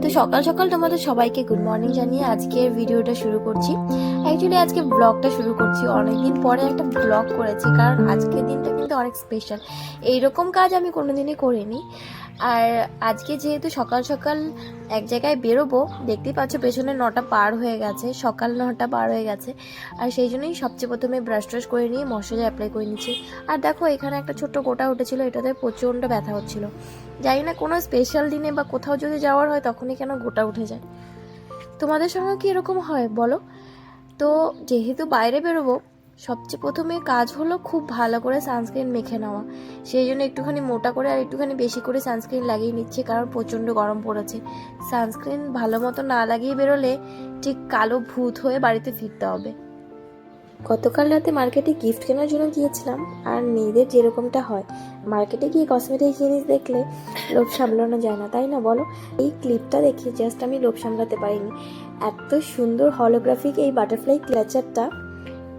তো সকাল সকাল তোমাদের সবাইকে গুড মর্নিং জানিয়ে আজকের ভিডিওটা শুরু করছি। অ্যাকচুয়ালি আজকে ব্লগটা শুরু করছি। অনেকদিন পরে একটা ব্লগ করেছি, কারণ আজকের দিনটা কিন্তু অনেক স্পেশাল এইরকম কাজ আমি কোনোদিনই করিনি। আর আজকে যেহেতু সকাল সকাল এক জায়গায় বেরোবো, দেখতেই পাচ্ছ পেছনে নটা পার হয়ে গেছে, সকাল নটা পার হয়ে গেছে। আর সেই জন্যই সবচেয়ে প্রথমে ব্রাশ ট্রাশ করে নিয়ে মশলা অ্যাপ্লাই করে নিচ্ছি। আর দেখো, এখানে একটা ছোট্ট গোটা উঠেছিল, এটাতে প্রচণ্ড ব্যথা হচ্ছিল। জানি না কোনো স্পেশাল দিনে বা কোথাও যদি যাওয়ার হয় তখনই কেন গোটা উঠে যায়। তোমাদের সঙ্গে কি এরকম হয় বলো? তো যেহেতু বাইরে বেরোবো, সবচেয়ে প্রথমে কাজ হলো খুব ভালো করে সানস্ক্রিন মেখে নেওয়া। সেই জন্য একটুখানি মোটা করে আর একটুখানি বেশি করে সানস্ক্রিন লাগিয়ে নিচ্ছি কারণ প্রচণ্ড গরম পড়েছে। সানস্ক্রিন ভালো মতো না লাগিয়ে বেরোলে ঠিক কালো ভূত হয়ে বাড়িতে ফিরতে হবে। গতকাল রাতে মার্কেটে গিফট কেনার জন্য গিয়েছিলাম, আর মেয়েদের যেরকমটা হয়। মার্কেটে গিয়ে কসমেটিক জিনিস দেখলে লোভ সামলানো যায় না, তাই না? বলো, এই ক্লিপটা দেখে জাস্ট আমি লোভ সামলাতে পারিনি। এত সুন্দর হলোগ্রাফিক এই বাটারফ্লাই ক্লাচারটা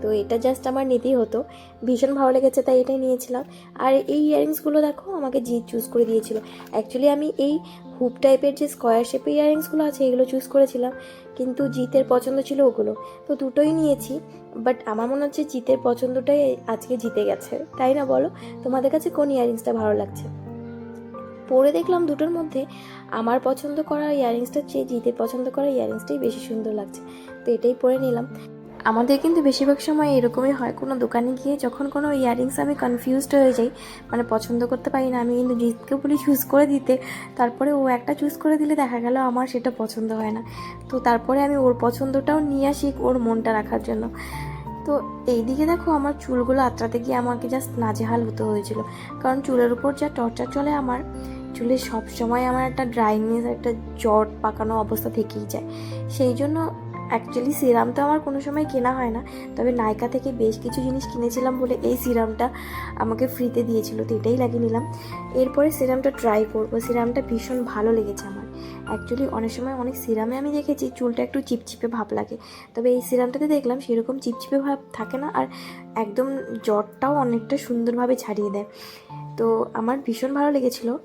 তো এটা জাস্ট আমার নিতেই হতো। ভীষণ ভালো লেগেছে, তাই এটাই নিয়েছিলাম। আর এই ইয়ারিংসগুলো দেখো, আমাকে জি চুজ করে দিয়েছিল। অ্যাকচুয়ালি আমি এই হুপ টাইপের যে স্কোয়ার শেপের ইয়ারিংসগুলো আছে, এগুলো চুজ করেছিলাম। কিন্তু জিতের পছন্দ ছিল ওগুলো। তো দুটোই নিয়েছি বাট আমার মনে হচ্ছে জিতের পছন্দটাই আজকে জিতে গেছে। তাই না বলো? তোমাদের কাছে কোন ইয়ারিংসটা ভালো লাগছে? পরে দেখলাম দুটোর মধ্যে আমার পছন্দ করা ইয়ারিংসটার চেয়ে জিতের পছন্দ করা ইয়ারিংসটাই বেশি সুন্দর লাগছে। তো এটাই পরে নিলাম। আমাদের কিন্তু বেশিরভাগ সময় এরকমই হয়। কোনো দোকানে গিয়ে যখন কোনো ইয়ারিংস আমি কনফিউজড হয়ে যাই মানে পছন্দ করতে পারি না, আমি কিন্তু জিতকে বলি চুজ করে দিতে। তারপরে ও একটা চুজ করে দিলে দেখা গেল আমার সেটা পছন্দ হয় না। তো তারপরে আমি ওর পছন্দটাও নিয়ে আসি ওর মনটা রাখার জন্য। তো এইদিকে দেখো আমার চুলগুলো আঁচড়াতে গিয়ে আমাকে জাস্ট নাজেহাল হতে হয়েছিল। কারণ চুলের উপর যা টর্চার চলে আমার, চুলে সবসময় আমার একটা ড্রাইনেস একটা জট পাকানো অবস্থা থেকেই যায়। সেই জন্য অ্যাকচুয়ালি সিরাম তো আমার কোনো সময় কেনা হয় না। তবে নায়কা থেকে বেশ কিছু জিনিস কিনেছিলাম বলে এই সিরামটা আমাকে ফ্রিতে দিয়েছিল, তো এটাই লাগিয়ে নিলাম। এরপরে সিরামটা ট্রাই করব। সিরামটা ভীষণ ভালো লেগেছে আমার। অ্যাকচুয়ালি অনেক সময় অনেক সিরামে আমি দেখেছি, চুলটা একটু চিপচিপে ভাব লাগে। তবে এই সিরামটাতে দেখলাম সেরকম চিপচিপে ভাব থাকে না আর একদম জ্বরটাও অনেকটা সুন্দরভাবে ছাড়িয়ে দেয়। তো আমার ভীষণ ভালো লেগেছিলো।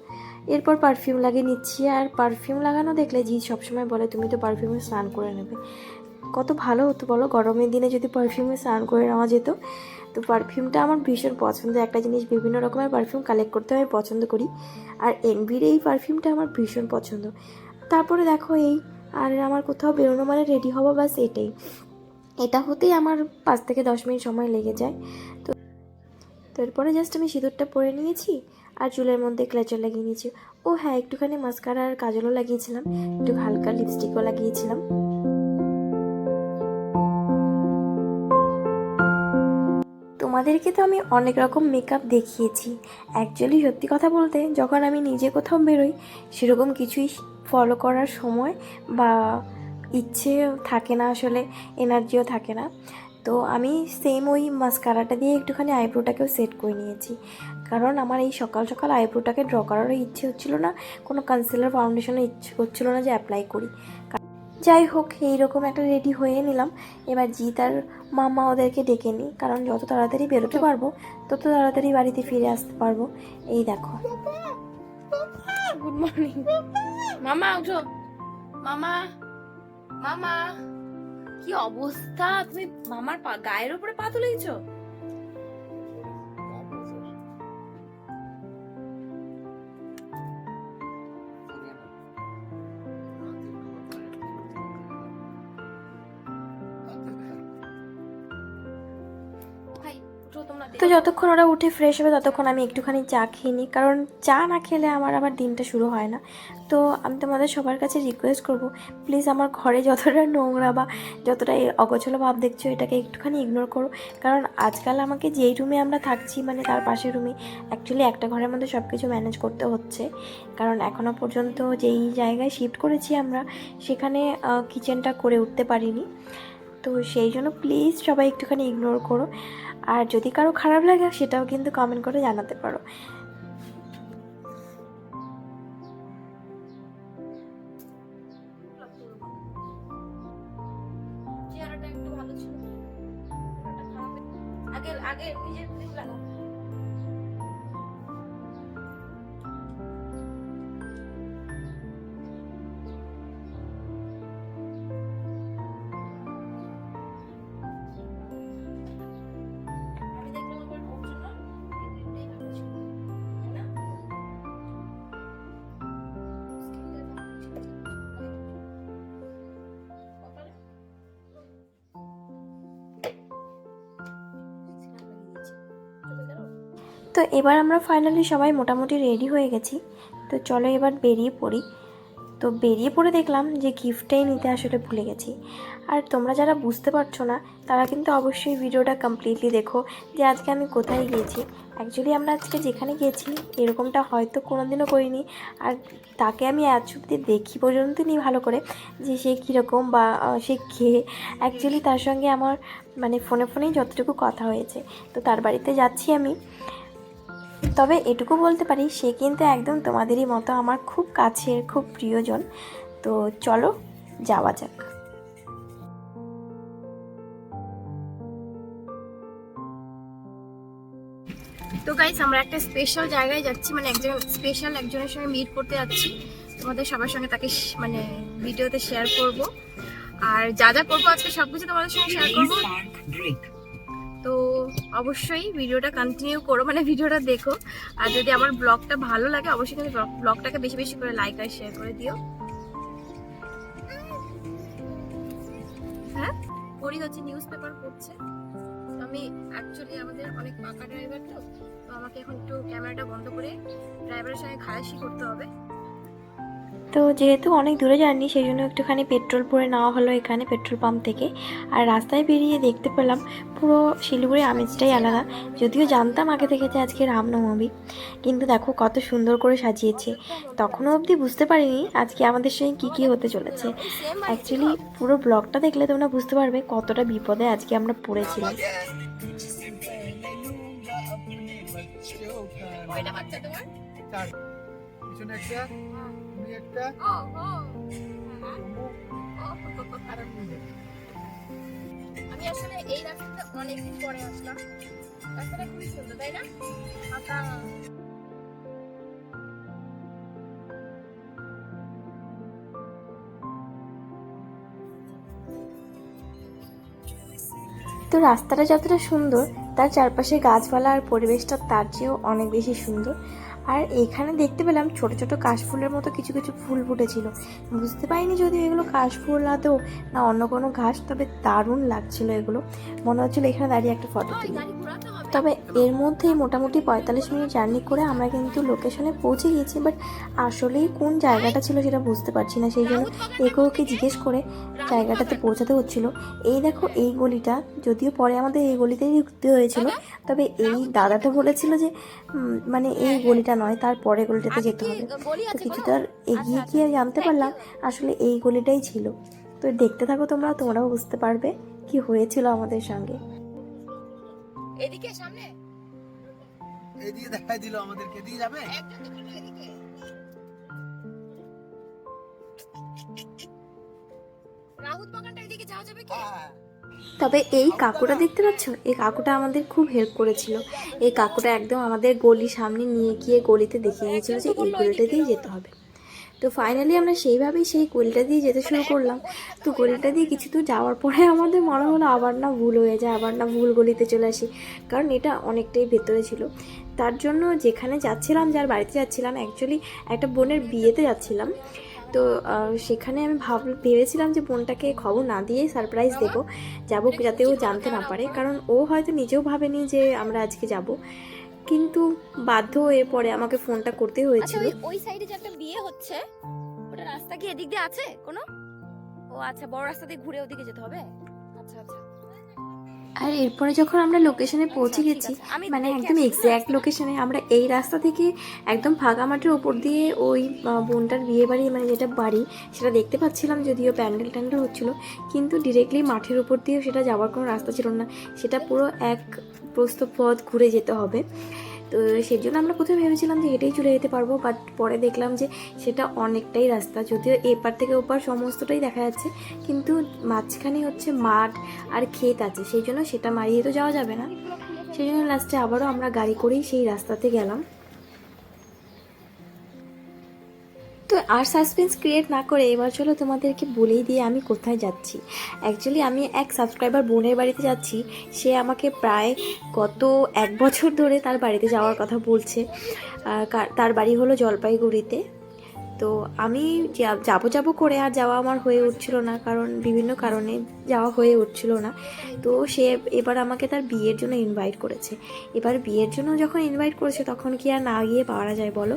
এরপর পারফিউম লাগিয়ে নিচ্ছি। আর পারফিউম লাগানো দেখলে জি সবসময় বলে, তুমি তো পারফিউমে স্নান করে নেবে। কত ভালো হতো বলো? গরমের দিনে যদি পারফিউমে স্নান করে নেওয়া যেত, তো পারফিউমটা আমার ভীষণ পছন্দ। একটা জিনিস বিভিন্ন রকমের পারফিউম কালেক্ট করতে আমি পছন্দ করি। আর এনভির এই পারফিউমটা আমার ভীষণ পছন্দ। তারপরে দেখো এই, আর আমার কোথাও বেরোনো মানে রেডি হব বাস এটাই। এটা হতেই আমার পাঁচ থেকে দশ মিনিট সময় লেগে যায়। তো তো এরপরে জাস্ট আমি সিঁদুরটা পরে নিয়েছি, আর চুলের মধ্যে ক্লেচার লাগিয়ে নিয়েছি। ও হ্যাঁ একটুখানি মাস্কারা আর কাজলও লাগিয়েছিলাম, একটু হালকা লিপস্টিকও লাগিয়েছিলাম। তোমাদেরকে তো আমি অনেক রকম মেকআপ দেখিয়েছি। অ্যাকচুয়ালি সত্যি কথা বলতে যখন আমি নিজে কোথাও বেরোই, সেরকম কিছুই ফলো করার সময় বা ইচ্ছে থাকে না, আসলে এনার্জিও থাকে না। তো আমি সেম ওই মাস্কারাটা দিয়ে একটুখানি আইব্রোটাকেও সেট করে নিয়েছি। কারণ আমার এই সকাল সকাল আইব্রোটাকে ড্র করারও ইচ্ছে হচ্ছিল না, কোনো কনসিলার ফাউন্ডেশনের ইচ্ছে হচ্ছিল না যে অ্যাপ্লাই করি। যাই হোক এইরকম একটা রেডি হয়ে নিলাম। এবার জিৎ আর মামা ওদেরকে ডেকে নিই কারণ যত তাড়াতাড়ি বেরোতে পারব তত তাড়াতাড়ি বাড়িতে ফিরে আসতে পারব। এই দেখো। গুড মর্নিং মামা উঠো। মামা মামা কি অবস্থা? তুমি মামার গায়ের উপরে পা তুলেছো তো যতক্ষণ ওরা উঠে ফ্রেশ হবে, ততক্ষণ আমি একটুখানি চা খেয়ে নিই। কারণ চা না খেলে আমার আবার দিনটা শুরু হয় না। তো আমি তোমাদের সবার কাছে রিকোয়েস্ট করব প্লিজ আমার ঘরে যতটা নোংরা বা যতটা অগোছলো ভাব দেখছ, এটাকে একটুখানি ইগনোর করো। কারণ আজকাল আমাকে যেই রুমে আমরা থাকছি মানে তার পাশের রুমে অ্যাকচুয়ালি একটা ঘরের মধ্যে সব কিছু ম্যানেজ করতে হচ্ছে। কারণ এখনও পর্যন্ত যেই জায়গায় শিফট করেছি আমরা, সেখানে কিচেনটা করে উঠতে পারিনি। তো সেই জন্য প্লিজ সবাই একটুখানি ইগনোর করো। আর যদি কারও খারাপ লাগে, সেটাও কিন্তু কমেন্ট করে জানাতে পারো। তো এবার আমরা ফাইনালি সবাই মোটামুটি রেডি হয়ে গেছি। তো চলো এবার বেরিয়ে পড়ি। তো বেরিয়ে পড়ে দেখলাম যে গিফটটাই নিতে আসলে ভুলে গেছি। আর তোমরা যারা বুঝতে পারছ না, তারা কিন্তু অবশ্যই ভিডিওটা কমপ্লিটলি দেখো যে আজকে আমি কোথায় গিয়েছি। অ্যাকচুয়ালি আমরা আজকে যেখানে গিয়েছি, এরকমটা হয়তো কোনোদিনও করিনি। আর তাকে আমি আজ অব্দি দেখি পর্যন্ত নিই ভালো করে যে সে কীরকম বা সে খেয়ে অ্যাকচুয়ালি তার সঙ্গে আমার মানে ফোনে ফোনেই যতটুকু কথা হয়েছে। তো তার বাড়িতে যাচ্ছি আমি। তবে এটুকু বলতে পারি সে কিন্তু একদম তোমাদেরই মতো আমার খুব কাছের খুব প্রিয়জন। তো চলো যাওয়া যাক। তো গাইস আমরা একটা স্পেশাল জায়গায় যাচ্ছি মানে একজন স্পেশাল একজনের সঙ্গে মিট করতে যাচ্ছি। তোমাদের সবার সঙ্গে তাকে শ- মানে ভিডিওতে শেয়ার করব। আর যা যা করব আজকে সবকিছু তোমাদের সঙ্গে শেয়ার করব। অবশ্যই ভিডিওটা কন্টিনিউ করো মানে ভিডিওটা দেখো। আর যদি আমার ব্লগটা ভালো লাগে, অবশ্যই কিন্তু ব্লগটাকে বেশি বেশি করে লাইক আর শেয়ার করে দিও। হ্যাঁ? পড়ি হচ্ছে নিউজ পেপার পড়ছে। আমি অ্যাকচুয়ালি আমাদের অনেক পাকা ড্রাইভার তো তো আমাকে এখন একটু ক্যামেরাটা বন্ধ করে ড্রাইভারের সঙ্গে খালাসি করতে হবে। তো যেহেতু অনেক দূরে যাননি সেই জন্য একটুখানি পেট্রোল ভরে নেওয়া হলো এখানে পেট্রোল পাম্প থেকে। আর রাস্তায় বেরিয়ে দেখতে পেলাম পুরো শিলিগুড়ি আমেজটাই আলাদা। যদিও জানতাম আগে থেকে যে আজকে রামনবমী কিন্তু দেখো কত সুন্দর করে সাজিয়েছে। তখনও অবধি বুঝতে পারিনি আজকে আমাদের সঙ্গে কী কী হতে চলেছে। অ্যাকচুয়ালি পুরো ব্লগটা দেখলে তোমরা বুঝতে পারবে কতটা বিপদে আজকে আমরা পড়েছিলাম। কয়টা বাচ্চা তোমার? পিছনে একটা। একটা আমি আসলে এই রাস্তাটা অনেকদিন পরে আসলাম। রাস্তাটা খুবই সুন্দর তাই না? ফাঁকা তো রাস্তাটা যতটা সুন্দর তার চারপাশে গাছপালা আর পরিবেশটা তার চেয়েও অনেক বেশি সুন্দর। আর এখানে দেখতে পেলাম ছোট ছোট কাশফুলের মতো কিছু কিছু ফুল ফুটেছিল। বুঝতে পারিনি যদি এগুলো কাশফুল আদৌ না অন্য কোনো ঘাস, তবে দারুণ লাগছিল এগুলো। মনে হচ্ছিল এখানে দাঁড়িয়ে একটা ফটো তুলি। তবে এর মধ্যেই মোটামুটি পঁয়তাল্লিশ মিনিট জার্নি করে আমরা কিন্তু লোকেশনে পৌঁছে গিয়েছি বাট আসলেই কোন জায়গাটা ছিল সেটা বুঝতে পারছি না। সেই জন্য একে ওকে জিজ্ঞেস করে জায়গাটাতে পৌঁছাতে হচ্ছিল। এই দেখো, এই গলিটা, যদিও পরে আমাদের এই গলিতেই ঢুকতে হয়েছিল, তবে এই দাদাটা বলেছিল যে মানে এই গলিটা নয় তার পরে গলিটাতে যেতে হবে। তো আছে কিছুটা এগিয়ে গিয়ে জানতে পারলাম আসলে এই গলিটাই ছিল। তো দেখতে থাকো তোমরা তোমরাও বুঝতে পারবে কি হয়েছিল আমাদের সঙ্গে। এদিকে সামনে। এদিকে দেখাই দিল আমাদেরকে দিয়ে যাবে? রাহুত বাগানটা এদিকে যাওয়া যাবে কি? হ্যাঁ। তবে এই কাকুটা দেখতে পাচ্ছ? এই কাকুটা আমাদের খুব হেল্প করেছিল। এই কাকুটা একদম আমাদের গলি সামনে নিয়ে গিয়ে গলিতে দেখিয়ে দিয়েছিল যে এই গলিটা দিয়ে যেতে হবে। তো ফাইনালি আমরা সেইভাবেই সেই গলিটা দিয়ে যেতে শুরু করলাম। তো গলিটা দিয়ে কিছু দূর যাওয়ার পরে আমাদের মনে হলো আবার না ভুল হয়ে যায়, আবার না ভুল গলিতে চলে আসি। কারণ এটা অনেকটাই ভেতরে ছিল। তার জন্য যেখানে যাচ্ছিলাম, যার বাড়িতে যাচ্ছিলাম অ্যাকচুয়ালি একটা বোনের বিয়েতে যাচ্ছিলাম। তো সেখানে আমি ভাব ভেবেছিলাম যে বোনটাকে খবর না দিয়ে সারপ্রাইজ দেবো। যাব যাতে ও জানতে না পারে। কারণ ও হয়তো নিজেও ভাবেনি যে আমরা আজকে যাব। কিন্তু বাধ্য হয়ে পরে আমাকে ফোনটা করতে আচ্ছা হয়েছিল। ওই- ওই সাইডে যে একটা বিয়ে হচ্ছে ওটা রাস্তা কি এদিক দিয়ে আছে কোনো? ও আচ্ছা বড় রাস্তা দিয়ে ঘুরে ওদিকে যেতে হবে? আচ্ছা আচ্ছা। আর এরপরে যখন আমরা লোকেশনে পৌঁছে আচ্ছা, গেছি মানে একদম এক্স্যাক্ট লোকেশনে আমরা এই রাস্তা থেকে একদম ফাঁকা মাঠের ওপর দিয়ে ওই বোনটার বিয়ে বাড়ি মানে যেটা বাড়ি সেটা দেখতে পাচ্ছিলাম যদিও প্যান্ডেল ট্যান্ডেল হচ্ছিল কিন্তু ডিরেক্টলি মাঠের উপর দিয়েও সেটা যাওয়ার কোনো রাস্তা ছিল না। সেটা পুরো এক প্রস্থ পথ ঘুরে যেতে হবে। তো সেই জন্য আমরা কোথাও ভেবেছিলাম যে হেঁটেই চলে যেতে পারব বাট পরে দেখলাম যে সেটা অনেকটাই রাস্তা। যদিও এপার থেকে ওপার সমস্তটাই দেখা যাচ্ছে, কিন্তু মাঝখানে হচ্ছে মাঠ আর ক্ষেত আছে, সেই জন্য সেটা মারিয়ে তো যাওয়া যাবে না। সেই জন্য লাস্টে আবারও আমরা গাড়ি করেই সেই রাস্তাতে গেলাম। তো আর সাসপেন্স ক্রিয়েট না করে এবার চলো তোমাদেরকে বলেই দিয়ে আমি কোথায় যাচ্ছি। অ্যাকচুয়ালি আমি এক সাবস্ক্রাইবার বোনের বাড়িতে যাচ্ছি। সে আমাকে প্রায় গত এক বছর ধরে তার বাড়িতে যাওয়ার কথা বলছে। তার বাড়ি হলো জলপাইগুড়িতে। তো আমি যাব যাব করে আর যাওয়া আমার হয়ে উঠছিল না, কারণ বিভিন্ন কারণে যাওয়া হয়ে উঠছিল না। তো সে এবার আমাকে তার বিয়ের জন্য ইনভাইট করেছে। এবার বিয়ের জন্য যখন ইনভাইট করেছে, তখন কি আর না গিয়ে পাওয়া যায় বলো?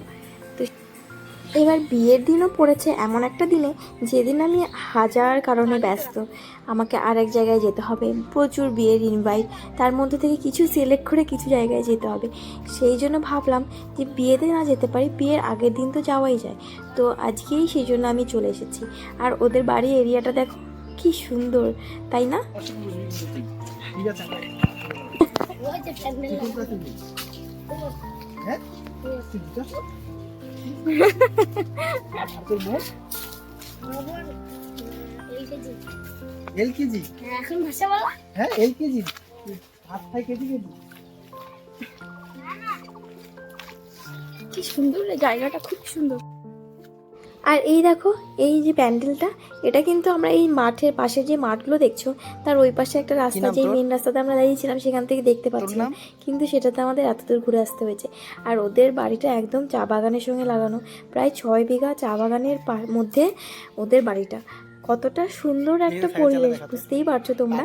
এবার বিয়ের দিনও পড়েছে এমন একটা দিনে যেদিন আমি হাজার কারণে ব্যস্ত। আমাকে আরেক জায়গায় যেতে হবে। প্রচুর বিয়ের ইনভাইট তার মধ্যে থেকে কিছু সিলেক্ট করে কিছু জায়গায় যেতে হবে। সেই জন্য ভাবলাম যে বিয়েতে না যেতে পারি বিয়ের আগের দিন তো যাওয়াই যায়। তো আজকেই সেই জন্য আমি চলে এসেছি। আর ওদের বাড়ি এরিয়াটা দেখো কি সুন্দর তাই না। হ্যাঁ? হ্যাঁ কি সুন্দর জায়গাটা খুব সুন্দর। আর এই দেখো এই যে প্যান্ডেলটা এটা কিন্তু আমরা এই মাঠের পাশে যে মাঠগুলো দেখছ তার ওই পাশে একটা রাস্তা যে মেন রাস্তাতে আমরা দাঁড়িয়েছিলাম সেখান থেকে দেখতে পাচ্ছিলাম? কিন্তু সেটাতে আমাদের এত দূর ঘুরে আসতে হয়েছে। আর ওদের বাড়িটা একদম চা বাগানের সঙ্গে লাগানো প্রায় ছয় বিঘা চা বাগানের মধ্যে ওদের বাড়িটা। কতটা সুন্দর একটা পরিবেশ বুঝতেই পারছ তোমরা।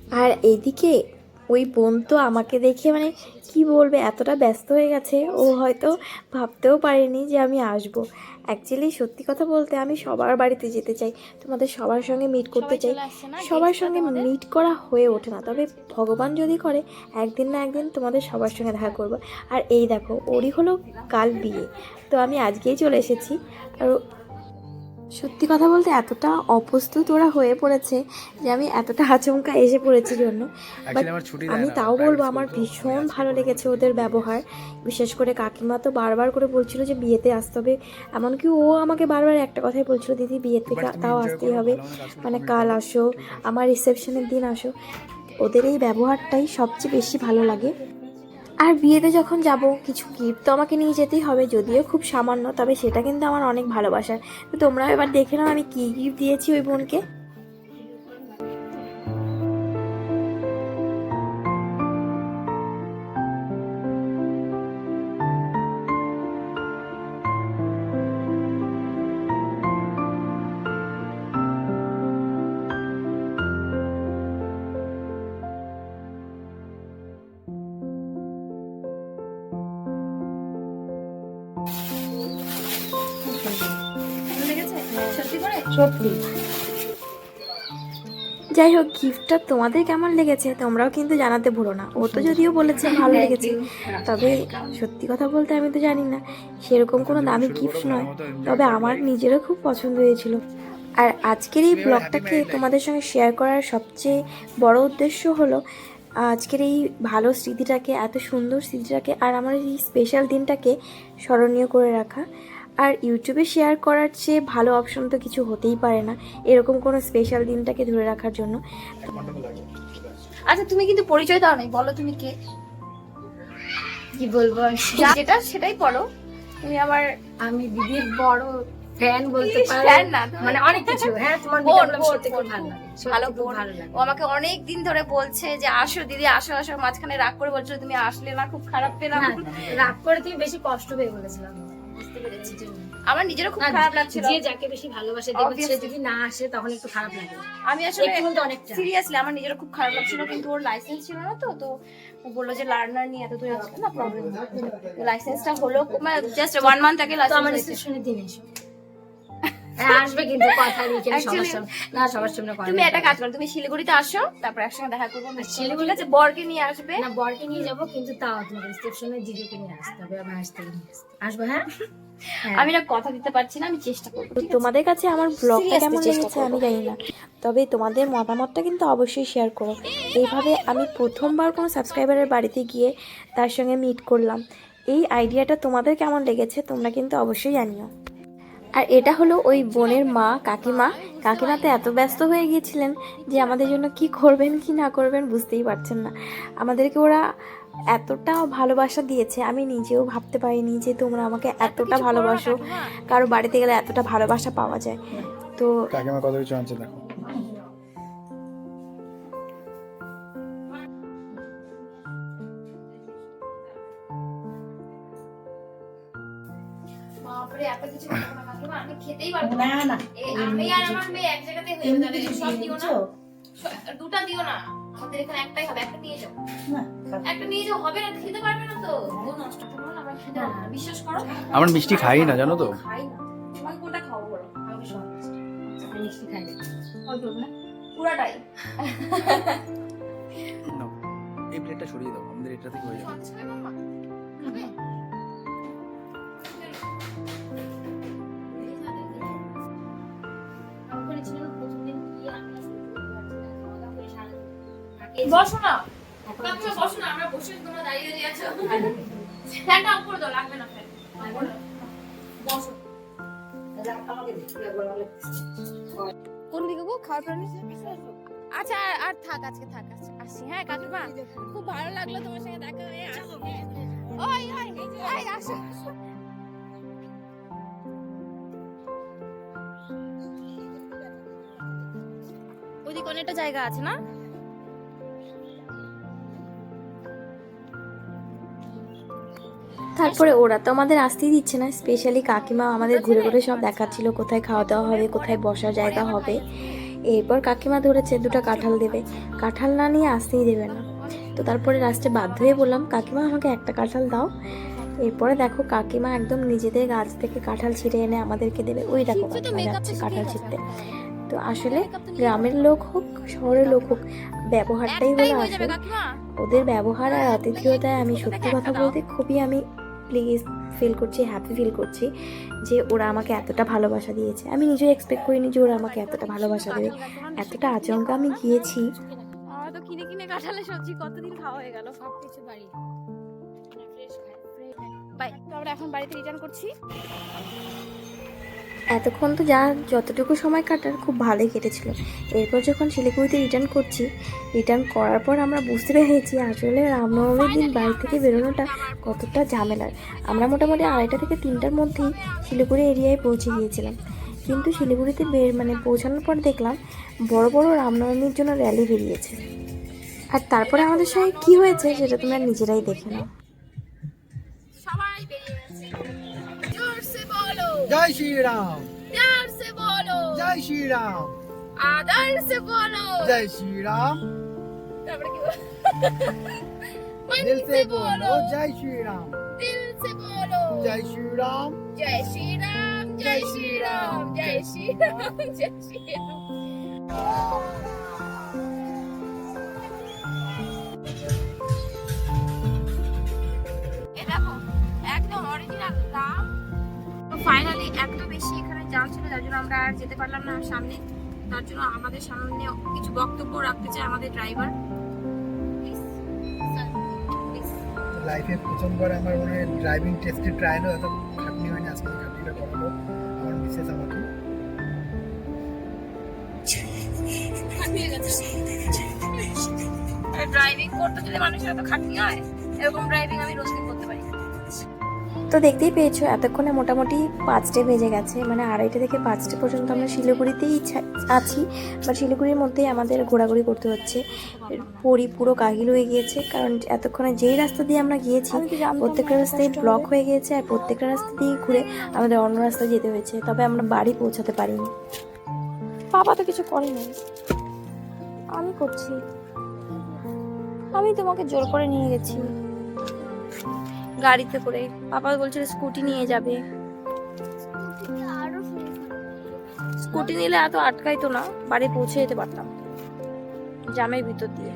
আর এইদিকে ওই বোন তো আমাকে দেখে মানে কি বলবে এতটা ব্যস্ত হয়ে গেছে। ও হয়তো ভাবতেও পারেনি যে আমি আসব। অ্যাকচুয়ালি সত্যি কথা বলতে আমি সবার বাড়িতে যেতে চাই তোমাদের সবার সঙ্গে মিট করতে চাই। সবার সঙ্গে মিট করা হয়ে ওঠে না। তবে ভগবান যদি করে একদিন না একদিন তোমাদের সবার সঙ্গে দেখা করব। আর এই দেখো ওরই হলো কাল বিয়ে। তো আমি আজকেই চলে এসেছি। আর সত্যি কথা বলতে এতটা অপ্রস্তুত ওরা হয়ে পড়েছে যে আমি এতটা আচমকা এসে পড়েছি জন্য। ছুটি আমি তাও বলব আমার ভীষণ ভালো লেগেছে ওদের ব্যবহার। বিশেষ করে কাকিমা তো বারবার করে বলছিল যে বিয়েতে আসতে হবে। এমনকি ও আমাকে বারবার একটা কথাই বলছিল দিদি বিয়েতে তাও আসতেই হবে। মানে কাল আসো আমার রিসেপশনের দিন আসো। ওদের এই ব্যবহারটাই সবচেয়ে বেশি ভালো লাগে। আর বিয়েতে যখন যাব, কিছু গিফট তো আমাকে নিয়ে যেতেই হবে, যদিও খুব সামান্য, তবে সেটা কিন্তু আমার অনেক ভালোবাসার। তো তোমরা এবার দেখে নাও আমি কী গিফট দিয়েছি ওই বোনকে। সত্যি। যাই হোক গিফটটা তোমাদের কেমন লেগেছে তোমরাও কিন্তু জানাতে ভুলো না। ও তো যদিও বলেছে ভালো লেগেছে তবে সত্যি কথা বলতে আমি তো জানি না। সেরকম কোনো দামি গিফট নয় তবে আমার নিজেরও খুব পছন্দ হয়েছিল। আর আজকের এই ব্লগটাকে তোমাদের সঙ্গে শেয়ার করার সবচেয়ে বড় উদ্দেশ্য হলো আজকের এই ভালো স্মৃতিটাকে এত সুন্দর স্মৃতিটাকে আর আমার এই স্পেশাল দিনটাকে স্মরণীয় করে রাখা। আর ইউটিউবে শেয়ার করার চেয়ে ভালো অপশন তো কিছু হতেই পারে না। এরকম কোনো স্পেশাল দিনটাকে ধরে রাখার জন্য। আচ্ছা তুমি কিন্তু পরিচয় দাও নাই বলো তুমি কে? কি বলব যেটা সেটাই পড়ো তুমি আমার আমি দিদির বড় ফ্যান বলতে পারো। fan না, মানে অনেক কিছু। হ্যাঁ তোমার বোন, সত্যি খুব ভালো লাগে ভালো খুব বোন। ভালো লাগে। ও আমাকে অনেক দিন ধরে বলছে যে আসো দিদি আসো আসো। মাঝখানে রাগ করে বলছিল তুমি আসলে না খুব খারাপ পেলাম। রাগ করে তুমি বেশি কষ্ট পেয়ে বলেছিলাম। পেরেছি আমার নিজেরও খুব খারাপ লাগছিল। যে যাকে বেশি ভালোবাসে দেখবে সে যদি না আসে তখন একটু খারাপ লাগে। আমি আসলে অনেকটা। সিরিয়াসলি আমার নিজেরও খুব খারাপ লাগছিল কিন্তু ওর লাইসেন্স ছিল না তো তো ও বলল যে লার্নার নিয়ে এত দূরে আসবে না প্রবলেম লাইসেন্সটা হলো মানে জাস্ট ওয়ান মান্থ আগে আমার লাইসেন্স রিসেপশনের দিন এসো। আসবে কিন্তু কথা দিই সবার সামনে না সবার সামনে কথা তুমি একটা কাজ করো তুমি শিলিগুড়িতে আসো তারপর একসঙ্গে দেখা করব শিলিগুড়ি- শিলিগুড়ি আছে? বরকে নিয়ে আসবে। না বরকে নিয়ে যাব কিন্তু তাও তোমার রিসেপশনে দিদিকে নিয়ে আসতে হবে আমি আসতে আসব হ্যাঁ? হ্যাঁ। আমি না কথা দিতে পারছি না আমি চেষ্টা করব তোমাদের কাছে আমার ব্লগটা কেমন চেষ্টা লেগেছে আমি জানি না তবে তোমাদের মতামতটা কিন্তু অবশ্যই শেয়ার করো। এইভাবে আমি প্রথমবার কোনো সাবস্ক্রাইবারের বাড়িতে গিয়ে তার সঙ্গে মিট করলাম। এই আইডিয়াটা তোমাদের কেমন লেগেছে তোমরা কিন্তু অবশ্যই জানিও। আর এটা হলো ওই বোনের মা কাকিমা। কাকিমা তো এত ব্যস্ত হয়ে গিয়েছিলেন যে আমাদের জন্য কি করবেন কি না করবেন বুঝতেই পারছেন না। আমাদেরকে ওরা এতটা ভালোবাসা দিয়েছে আমি নিজেও ভাবতে পারিনি যে তোমরা আমাকে এতটা ভালোবাসো। কারও বাড়িতে গেলে এতটা ভালোবাসা পাওয়া যায়। তো কাকিমা কত কিছু আনছে দেখো। বাপরে এত কিছু বানাবো না। কাকিমা আমি খেতেই পারব না। না না। আমি আর আমার মেয়ে এক জায়গাতে হয়ে যাবে সব দিও না। দুটা দিও না। আমাদের এখানে একটাই হবে একটা নিয়ে যাও। একটা নিয়ে যাও হবে না খেতে পারবে না তো। ও নষ্ট করব না আমরা খেতে না। বিশ্বাস করো? আমার মিষ্টি খাই না জানো তো। খাই না। তোমাকে কোনটা খাব বলো? আমাকে সব মিষ্টি। খাই না। অল্প অল্প না? পুরাটাই এই প্লেটটা সরিয়ে দাও আমাদের এটা থেকে হয়ে যাবে। বসো না। কাকিমা বসো। না আমরা বসে তোমরা দাঁড়িয়ে দাঁড়িয়ে আছো। ফ্যানটা অফ করে দাও লাগবে না ফ্যান। বসো। তাহলে আমাকে দে, লাগবে না হলে। কোন দিকে গো? খাওয়ার প্রাণী আচ্ছা আর- আর থাক আজকে থাক আজকে আসি হ্যাঁ কাকিমা খুব ভালো লাগল তোমার সঙ্গে দেখা হয়ে। হ্যাঁ। ওই ওই ওই আসো। আসো। ওইদিকে অনেকটা জায়গা আছে না? তারপরে ওরা তো আমাদের আসতেই দিচ্ছে না স্পেশালি কাকিমা আমাদের ঘুরে ঘুরে সব দেখাচ্ছিল কোথায় খাওয়া দাওয়া হবে কোথায় বসার জায়গা হবে। এরপর কাকিমা ধরেছে দুটো কাঁঠাল দেবে। কাঁঠাল না নিয়ে আসতেই দেবে না। তো তারপরে লাস্টে বাধ্য হয়ে বললাম কাকিমা আমাকে একটা কাঁঠাল দাও। এরপরে দেখো কাকিমা একদম নিজেদের গাছ থেকে কাঁঠাল ছিঁড়ে এনে আমাদেরকে দেবে। ওই দেখো যাচ্ছে কাঁঠাল ছিঁড়তে। তো আসলে গ্রামের লোক হোক শহরের লোক হোক ব্যবহারটাই হলো আসল। ওদের ব্যবহার আর আতিথেয়তায় আমি সত্যি কথা বলতে খুবই আমি প্লিজ ফিল করছি হ্যাপি ফিল করছি যে ওরা আমাকে এতটা ভালোবাসা দিয়েছে। আমি নিজেও এক্সপেক্ট করিনি যে ওরা আমাকে এতটা ভালোবাসা দেবে। এতটা আচমকা আমি গিয়েছি। কিনে কিনে সবজি কতদিন খাওয়া হয়ে গেল? বাড়ি। মানে বাই তো আমরা এখন বাড়িতে রিটার্ন করছি। এতক্ষণ তো যা, যতটুকু সময় কাটার, খুব ভালোই কেটেছিল। এরপর যখন শিলিগুড়িতে রিটার্ন করছি রিটার্ন করার পর আমরা বুঝতে পেরেছি আসলে রামনবমীর দিন বাড়ি থেকে বেরোনোটা কতটা ঝামেলার। আমরা মোটামুটি আড়াইটা থেকে তিনটার মধ্যেই শিলিগুড়ি এরিয়ায় পৌঁছে গিয়েছিলাম। কিন্তু শিলিগুড়িতে বের মানে পৌঁছানোর পর দেখলাম বড় বড় রামনবমীর জন্য র্যালি বেরিয়েছে। আর তারপরে আমাদের সঙ্গে কী হয়েছে সেটা তোমরা নিজেরাই দেখে নাও। বলো জয় শ্রীরাম জোরসে বলো জয় শ্রীরাম আদার সে বলো জয় শ্রীরাম তারপরে কি বলো মন দিল সে से বলো बोलो जय श्री राम দিল সে বলো जय श्री राम জয় শ্রী রাম জয় শ্রী রাম জয় শ্রী রাম জয় শ্রী রাম এ দেখো একদম অরিজিনাল দাম তো ফাইনালি এত বেশি এখানে জাম ছিল যার জন্য আমরা আর যেতে পারলাম না সামনে। তার জন্য আমাদের সামনে কিছু বক্তব্য রাখতে চাই আমাদের ড্রাইভার লাইফে প্রথমবার আমার মনে হয় ড্রাইভিং টেস্টে ট্রায়ালও এত খাটনি হয়নি আজকে খাটনিটা করাবো। আমার বিশেষ আমাকে। ড্রাইভিং করতে যদি মানুষের এত খাটনি হয় এরকম ড্রাইভিং আমি রোজ করতে পারি তো দেখতেই পেয়েছ এতক্ষণে মোটামুটি পাঁচটে বেজে গেছে মানে আড়াইটা থেকে পাঁচটা পর্যন্ত আমরা শিলিগুড়িতেই আছি বা শিলিগুড়ির মধ্যেই আমাদের ঘোরাঘুরি করতে হচ্ছে। পরি পুরো কাহিল হয়ে গিয়েছে কারণ এতক্ষণে যেই রাস্তা দিয়ে আমরা গিয়েছি প্রত্যেকটা রাস্তায় ব্লক হয়ে গিয়েছে আর প্রত্যেকটা রাস্তা দিয়ে ঘুরে আমাদের অন্য রাস্তায় যেতে হয়েছে তবে আমরা বাড়ি পৌঁছাতে পারিনি। বাবা তো কিছু করেনি আমি করছি। আমি তোমাকে জোর করে নিয়ে গেছি। গাড়িতে করে। পাপা বলছিল স্কুটি নিয়ে যাবে। স্কুটি নিলে এত আটকাইতো না, বাড়ি পৌঁছে যেতে পারতাম। জামের ভিতর দিয়ে।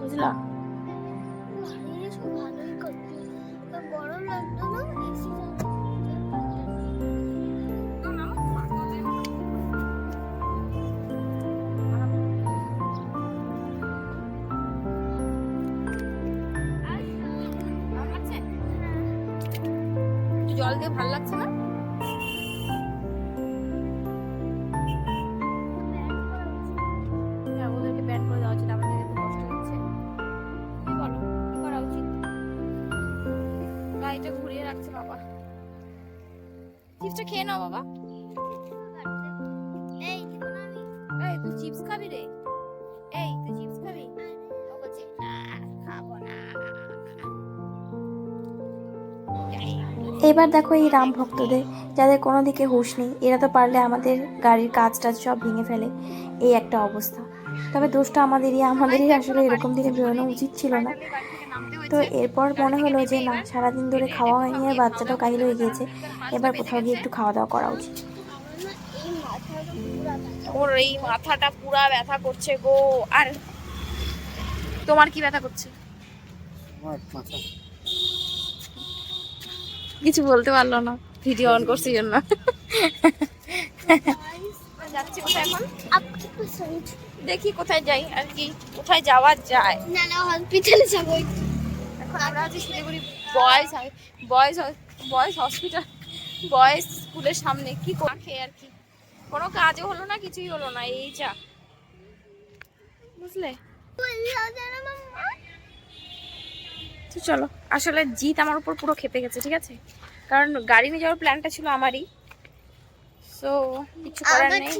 বুঝলা? চিপসটা খেয়ে নাও বাবা। এই তুই চিপস খাবি রে? এই তুই চিপস খাবি? ও বলছে খাব না। এবার দেখো এই রাম ভক্তদের যাদের কোনো দিকে হুঁশ নেই এরা তো পারলে আমাদের গাড়ির কাজ টাজ সব ভেঙে ফেলে। এই একটা অবস্থা। তবে দোষটা আমাদেরই আমাদেরই আসলে এরকম দিকে বেরোনো উচিত ছিল না। তো এরপর মনে হলো যে না সারাদিন ধরে খাওয়া হয়নি আর বাচ্চাটাও কাহিল হয়ে গিয়েছে। এবার কোথাও গিয়ে একটু খাওয়া দাওয়া করা উচিত। ওর এই মাথাটা পুরা ব্যথা করছে গো। আর তোমার কি ব্যথা করছে? কিছু বলতে পারল না। ভিডিও অন করছি জন্য। যাচ্ছি কোথায় এখন? দেখি কোথায় যাই আর কি। কোথায় যাওয়া যায়? না না হসপিটালে যাব এখন আমরা আছি Siliguri boys boys boys hospital boys স্কুলের সামনে কি করে আর কি। কোনো কাজও হলো না কিছুই হলো না এই যা। বুঝলে? তো চলো আসলে জিত আমার উপর পুরো খেপে গেছে ঠিক আছে? কারণ গাড়ি নিয়ে যাওয়ার প্ল্যানটা ছিল আমারই। সো কিছু করার নেই।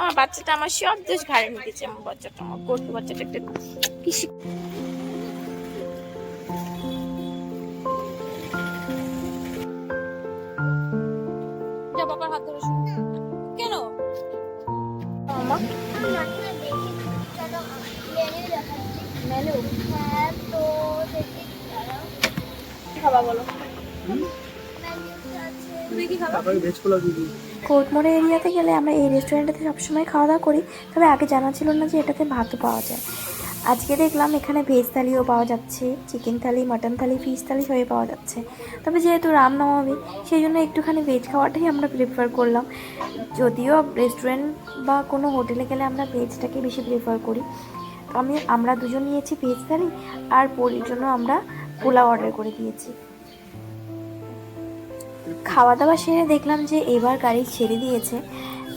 আমার বাচ্চাটা আমার সব দোষ ঘাড়ে নিতেছে আমার বাচ্চাটা আমার গর্ব বাচ্চাটা একটা কি তুমি কি খাবা তারপরে ভেজ পোলাও দিয়ে দিই। কোর্টমোড় এরিয়াতে গেলে আমরা এই রেস্টুরেন্টটাতে সবসময় খাওয়া দাওয়া করি। তবে আগে জানা ছিল না যে এটাতে ভাতও পাওয়া যায়। আজকে দেখলাম এখানে ভেজ থালিও পাওয়া যাচ্ছে, chicken thali, mutton thali, fish thali সবই পাওয়া যাচ্ছে। তবে যেহেতু রামনবমী, সেই জন্য একটুখানি ভেজ খাওয়াটাই আমরা প্রিফার করলাম। যদিও রেস্টুরেন্ট বা কোনো হোটেলে গেলে আমরা ভেজটাকে বেশি প্রিফার করি। আমি, আমরা দুজন নিয়েছি ভেজ থালি, আর পরির জন্য আমরা পোলাও অর্ডার করে দিয়েছি। খাওয়া দাওয়া সেরে দেখলাম যে এবার গাড়ি ছেড়ে দিয়েছে।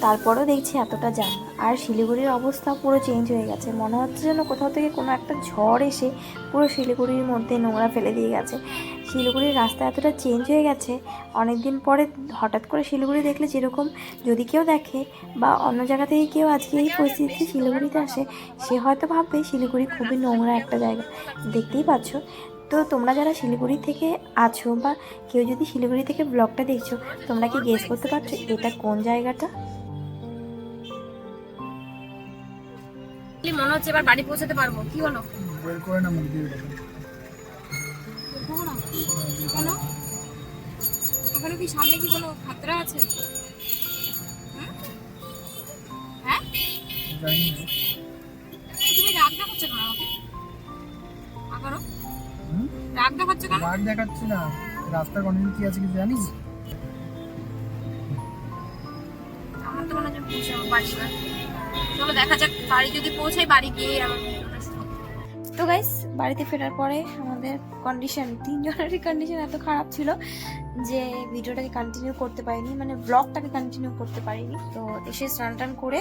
তারপরও দেখছি এতটা জাম আর শিলিগুড়ির অবস্থা পুরো চেঞ্জ হয়ে গেছে। মনে হচ্ছে যেন কোথাও থেকে কোনো একটা ঝড় এসে পুরো শিলিগুড়ির মধ্যে নোংরা ফেলে দিয়ে গেছে। শিলিগুড়ির রাস্তা এতটা চেঞ্জ হয়ে গেছে অনেক দিন পরে হঠাৎ করে শিলিগুড়ি দেখলে যেরকম যদি কেউ দেখে বা অন্য জায়গা থেকে কেউ আজকে এই পরিস্থিতিতে শিলিগুড়িতে আসে, সে হয়তো ভাববে শিলিগুড়ি খুবই নোংরা একটা জায়গা। দেখতেই পাচ্ছ? তো তোমরা যারা শিলিগুড়ি থেকে আছো বা কেউ যদি শিলিগুড়ি থেকে ব্লগটা দেখছ তোমরা কি গেস করতে পারছ এটা কোন জায়গাটা? মনে হচ্ছে এবার বাড়ি পৌঁছাতে পারব। কি হলো? বের করে না মুখ দিয়ে। কেন ওখানে কি সামনে কি কোনো খাতরা আছে? হ্যাঁ? তুমি রাগ দেখাচ্ছ কেন আমাকে? আবারও? রাগ দেখাচ্ছ কেন রাগ দেখাচ্ছি না রাস্তার কন্ডিশন কি আছে কিছু জানিস আমার তো মনে হচ্ছে পৌঁছাবো বাড়ি এবার। চলো দেখা যাক বাড়ি যদি পৌঁছাই বাড়ি গিয়ে আমার। তো গাইস বাড়িতে ফেরার পরে আমাদের কন্ডিশন তিনজনেরই কন্ডিশন এত খারাপ ছিল যে ভিডিওটাকে কন্টিনিউ করতে পারিনি মানে ব্লগটাকে কন্টিনিউ করতে পারিনি। তো এসে স্নান টান করে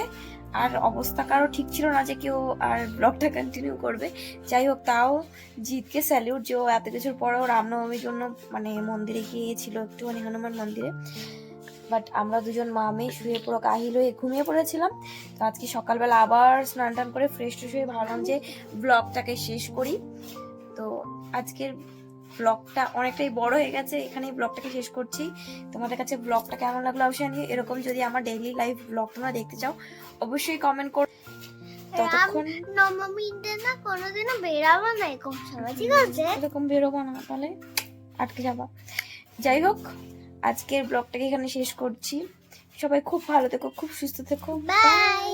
আর অবস্থা কারও ঠিক ছিল না যে কেউ আর ব্লগটা কন্টিনিউ করবে। যাই হোক, তাও জিতকে স্যালিউট যে ও এত কিছুর পরেও রামনবমীর জন্য মানে মন্দিরে গিয়েছিল, একটুখানি হনুমান মন্দিরে। বাট আমরা দুজন মামে শুয়ে পুরো কাহিল হয়ে ঘুমিয়ে পড়েছিলাম। তো আজকে সকালবেলা আবার স্নান টান করে ফ্রেশ ট্রেশ হয়ে ভাবলাম যে ব্লগটাকে শেষ করি। তো আজকের ব্লগটা অনেকটাই বড় হয়ে গেছে এখানেই ব্লগটাকে শেষ করছি। তোমাদের কাছে ব্লগটা কেমন লাগল অবশ্যই জানিও। এরকম যদি আমার ডেইলি লাইফ ব্লগ তোমরা দেখতে চাও অবশ্যই কমেন্ট কর ততক্ষণ না কোনোদিনও বেরাবো না এরকম ঠিক আছে? এরকম বেরোবো না তাহলে আটকে যাবা। যাই হোক আজকের ব্লগটাকে এখানে শেষ করছি। সবাই খুব ভালো থেকো খুব সুস্থ থেকো। বাই